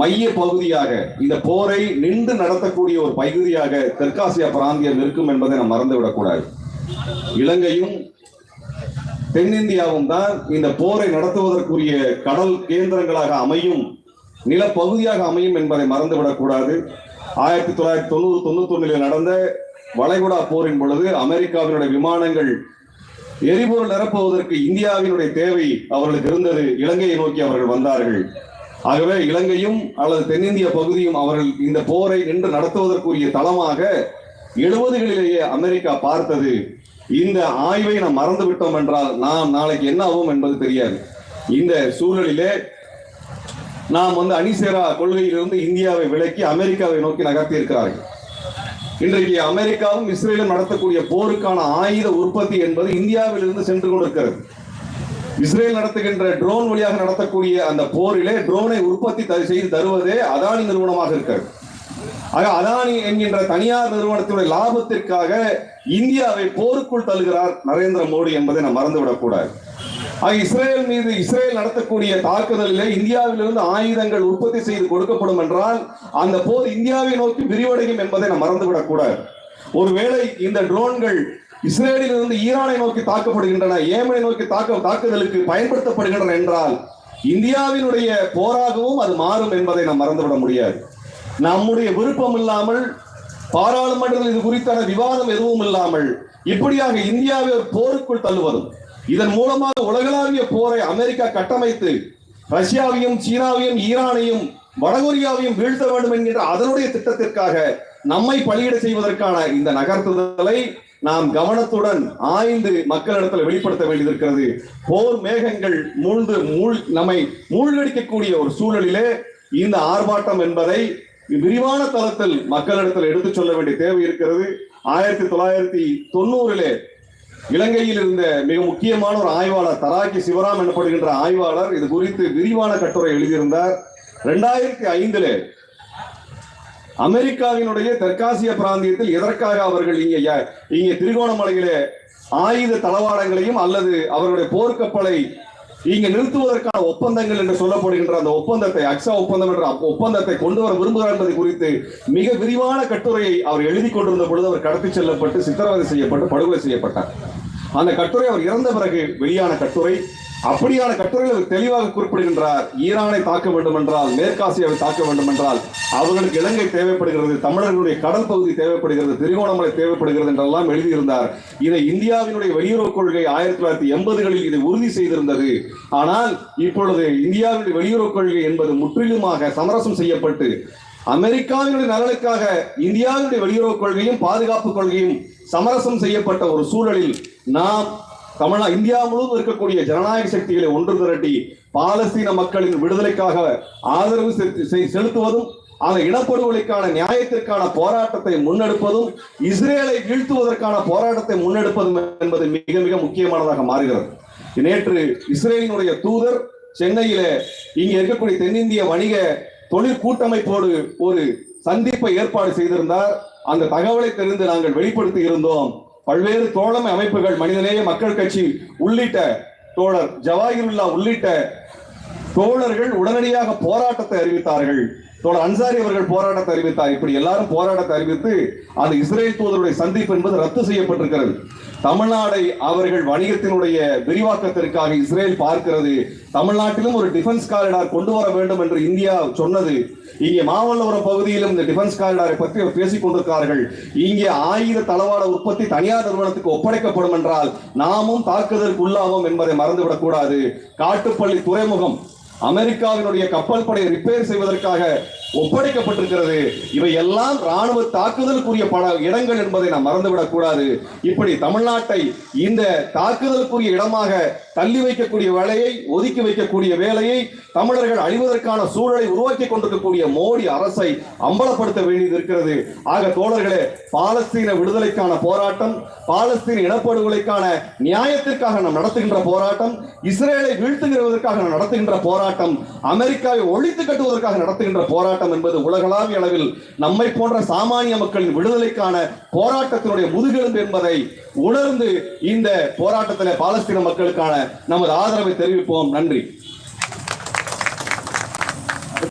மைய பகுதியாக இந்த போரை நின்று நடத்தக்கூடிய ஒரு பகுதியாக தெற்காசியா பிராந்தியம் இருக்கும் என்பதை நாம் மறந்துவிடக்கூடாது. இலங்கையும் தென்னிந்தியாவும் தான் இந்த போரை நடத்துவதற்குரிய கடல் கேந்திரங்களாக அமையும் நிலப்பகுதியாக அமையும் என்பதை மறந்துவிடக்கூடாது. ஆயிரத்தி தொள்ளாயிரத்தி தொண்ணூறு தொண்ணூத்தி ஒண்ணில் நடந்த வளைகுடா போரின் பொழுது அமெரிக்காவினுடைய விமானங்கள் எரிபொருள் நிரப்புவதற்கு இந்தியாவினுடைய தேவை அவர்களுக்கு இருந்தது. இலங்கையை நோக்கி அவர்கள் வந்தார்கள். ஆகவே இலங்கையும் அல்லது தென்னிந்திய பகுதியும் அவர்கள் இந்த போரை நின்று நடத்துவதற்குரிய தளமாக எழுபதுகளிலேயே அமெரிக்கா பார்த்தது. இந்த ஆய்வை நாம் மறந்து விட்டோம் என்றால் நாம் நாளைக்கு என்ன ஆகும் என்பது தெரியாது. இந்த சூழலிலே நாம் வந்து அணிசேரா கொள்கையிலிருந்து இந்தியாவை விலக்கி அமெரிக்காவை நோக்கி நகர்த்தி இருக்கிறார்கள் இன்றைக்கு அமெரிக்காவும் இஸ்ரேலும் நடத்தக்கூடிய போருக்கான ஆயுத உற்பத்தி என்பது இந்தியாவிலிருந்து சென்று கொண்டிருக்கிறது. இஸ்ரேல் நடத்துகின்ற ட்ரோன் வழியாக நடத்தக்கூடிய அந்த போரிலே ட்ரோனை உற்பத்தி த- செய்து தருவதே அதானி நிறுவனமாக இருக்கிறது. ஆக அதானி என்கின்ற தனியார் நிறுவனத்தினுடைய லாபத்திற்காக இந்தியாவை போருக்குள் தள்ளுகிறார் நரேந்திர மோடி என்பதை நாம் மறந்துவிடக் கூடாது. ஆக இஸ்ரேல் மீது இஸ்ரேல் நடத்தக்கூடிய தாக்குதலிலே இந்தியாவிலிருந்து ஆயுதங்கள் உற்பத்தி செய்து கொடுக்கப்படும் என்றால் அந்த போர் இந்தியாவை நோக்கி விரிவடையும் என்பதை நாம் மறந்துவிடக் கூடாது. ஒருவேளை இந்த ட்ரோன்கள் இஸ்ரேலில் இருந்து ஈரானை நோக்கி தாக்கப்படுகின்றன ஏமனை நோக்கி தாக்க தாக்குதலுக்கு பயன்படுத்தப்படுகின்றன என்றால் இந்தியாவினுடைய போராகவும் அது மாறும் என்பதை நாம் மறந்துவிட முடியாது. நம்முடைய விருப்பம் இல்லாமல் பாராளுமன்றத்தில் இது குறித்தான விவாதம் எதுவும் இல்லாமல் இப்படியாக இந்தியாவை ஒரு போருக்குள் தள்ளுவதும் இதன் மூலமாக உலகளாவிய போரை அமெரிக்கா கட்டமைத்து ரஷ்யாவையும் சீனாவையும் ஈரானையும் வடகொரியாவையும் வீழ்த்த வேண்டும் என்கின்ற அதனுடைய திட்டத்திற்காக நம்மை பலியிட செய்வதற்கான இந்த நகர்த்துதலை நாம் கவனத்துடன் ஆய்ந்து மக்களிடத்தில் வெளிப்படுத்த வேண்டியிருக்கிறது. போர் மேகங்கள் மூழ்ந்து மூழ் நம்மை மூழ்கடிக்கக்கூடிய ஒரு சூழலிலே இந்த ஆர்ப்பாட்டம் என்பதை விரிவான தளத்தில் மக்களிடத்தில் எடுத்துச் சொல்ல வேண்டிய தேவை இருக்கிறது. ஆயிரத்தி தொள்ளாயிரத்தி தொண்ணூறிலே இலங்கையில் இருந்த மிக முக்கியமான ஒரு ஆய்வாளர் தராக்கி சிவராம் எனப்படுகின்ற ஆய்வாளர் இது குறித்து விரிவான கட்டுரை எழுதியிருந்தார். ரெண்டாயிரத்தி ஐந்திலே அமெரிக்காவினுடைய தெற்காசிய பிராந்தியத்தில் எதற்காக அவர்கள் இங்கே இங்கே திருகோணமலையிலே ஆயுத தளவாடங்களையும் அல்லது அவருடைய போர்க்கப்பலை இங்கு நிறுத்துவதற்கான ஒப்பந்தங்கள் என்று சொல்லப்படுகின்ற அந்த ஒப்பந்தத்தை அக்ஸா ஒப்பந்தம் என்ற ஒப்பந்தத்தை கொண்டு வர விரும்புகிறார் என்பது குறித்து மிக விரிவான கட்டுரையை அவர் எழுதி கொண்டிருந்த பொழுது அவர் கடத்தி செல்லப்பட்டு சித்திரவதை செய்யப்பட்டு படுகொலை செய்யப்பட்டார். அந்த கட்டுரை அவர் இறந்த பிறகு வெளியான கட்டுரை. அப்படியான கட்டுரைகள் தெளிவாக குறிப்பிடுகின்றார். ஈரானை தாக்க வேண்டும் என்றால் மேற்காசியாவை தாக்க வேண்டும் என்றால் அவர்களுக்கு இலங்கை தேவைப்படுகிறது தமிழர்களுடைய கடல் பகுதி தேவைப்படுகிறது திருகோணமலை தேவைப்படுகிறது என்றெல்லாம் எழுதியிருந்தார். இதை இந்தியாவினுடைய வெளியுறவு கொள்கை ஆயிரத்தி தொள்ளாயிரத்தி எண்பதுகளில் இதை உறுதி செய்திருந்தது. ஆனால் இப்பொழுது இந்தியாவினுடைய வெளியுறவு கொள்கை என்பது முற்றிலுமாக சமரசம் செய்யப்பட்டு அமெரிக்காவினுடைய நலனுக்காக இந்தியாவினுடைய வெளியுறவு கொள்கையும் பாதுகாப்பு கொள்கையும் சமரசம் செய்யப்பட்ட ஒரு சூழலில் நாம் தமிழா இந்தியா முழுவதும் இருக்கக்கூடிய ஜனநாயக சக்திகளை ஒன்று திரட்டி பாலஸ்தீன மக்களின் விடுதலைக்காக ஆதரவு செலுத்தி- செலுத்துவதும் அந்த இனப்படுகொலைக்கான நியாயத்திற்கான போராட்டத்தை முன்னெடுப்பதும் இஸ்ரேலை வீழ்த்துவதற்கான போராட்டத்தை முன்னெடுப்பதும் என்பது மிக மிக முக்கியமானதாக மாறுகிறது. நேற்று இஸ்ரேலினுடைய தூதர் சென்னையில இங்கே இருக்கக்கூடிய தென்னிந்திய வணிக தொழில் கூட்டமைப்போடு ஒரு சந்திப்பை ஏற்பாடு செய்திருந்தார். அந்த தகவலை தெரிந்து நாங்கள் வெளிப்படுத்தி இருந்தோம். பல்வேறு தோழமை அமைப்புகள் மனிதநேய மக்கள் கட்சி உள்ளிட்ட தோழர் ஜவாஹிருல்லா உள்ளிட்ட தோழர்கள் உடனடியாக போராட்டத்தை அறிவித்தார்கள். தோழர் அன்சாரி அவர்கள் போராட்டத்தை அறிவித்தார். இப்படி எல்லாரும் போராட்டத்தை அறிவித்து அந்த இஸ்ரேல் தூதருடைய சந்திப்பு என்பது ரத்து செய்யப்பட்டிருக்கிறது. தமிழ்நாடை அவர்கள் வணிகத்தினுடைய விரிவாக்கத்திற்காக இஸ்ரேல் பார்க்கிறது. தமிழ்நாட்டிலும் ஒரு டிஃபென்ஸ் காரிடார் கொண்டு வர வேண்டும் என்று இந்தியா சொன்னது. இங்கே மாமல்லபுரம் பகுதியிலும் இந்த டிஃபென்ஸ் காரிடாரை பற்றி அவர் பேசிக் கொண்டிருக்கிறார்கள். இங்கே ஆயுத தளவாட உற்பத்தி தனியார் நிறுவனத்துக்கு ஒப்படைக்கப்படும் என்றால் நாமும் தாக்குதலுக்கு உள்ளாவோம் என்பதை மறந்துவிடக் கூடாது. காட்டுப்பள்ளி துறைமுகம் அமெரிக்காவினுடைய கப்பல் படையை ரிப்பேர் செய்வதற்காக ஒப்படைக்கப்பட்டிருக்கிறது. இவை எல்லாம் ராணுவ தாக்குதலுக்குரிய பல இடங்கள் என்பதை நாம் மறந்துவிடக் கூடாது இப்படி தமிழ்நாட்டை இந்த தாக்குதலுக்குரிய இடமாக தள்ளி வைக்கக்கூடிய வேலையை ஒதுக்கி வைக்கக்கூடிய வேலையை தமிழர்கள் அழிவதற்கான சூழலை உருவாக்கி கொண்டிருக்கக்கூடிய மோடி அரசை அம்பலப்படுத்த வேண்டியது இருக்கிறது. ஆக தோழர்களே பாலஸ்தீன விடுதலைக்கான போராட்டம் பாலஸ்தீன இனப்படுகொலைக்கான நியாயத்திற்காக நாம் நடத்துகின்ற போராட்டம் இஸ்ரேலை வீழ்த்துகிறதற்காக நாம் நடத்துகின்ற போராட்டம் அமெரிக்காவை ஒழித்து கட்டுவதற்காக நடத்துகின்ற போராட்டம் போராட்டம் என்பது உலகளாவிய அளவில் நம்மை போன்ற சாமானிய மக்களின் விடுதலைக்கான போராட்டத்தினுடைய முதுகெலும்பு என்பதை உணர்ந்து இந்த போராட்டத்தில் பாலஸ்தீன மக்களுக்கான நமது ஆதரவை தெரிவிப்போம். நன்றி.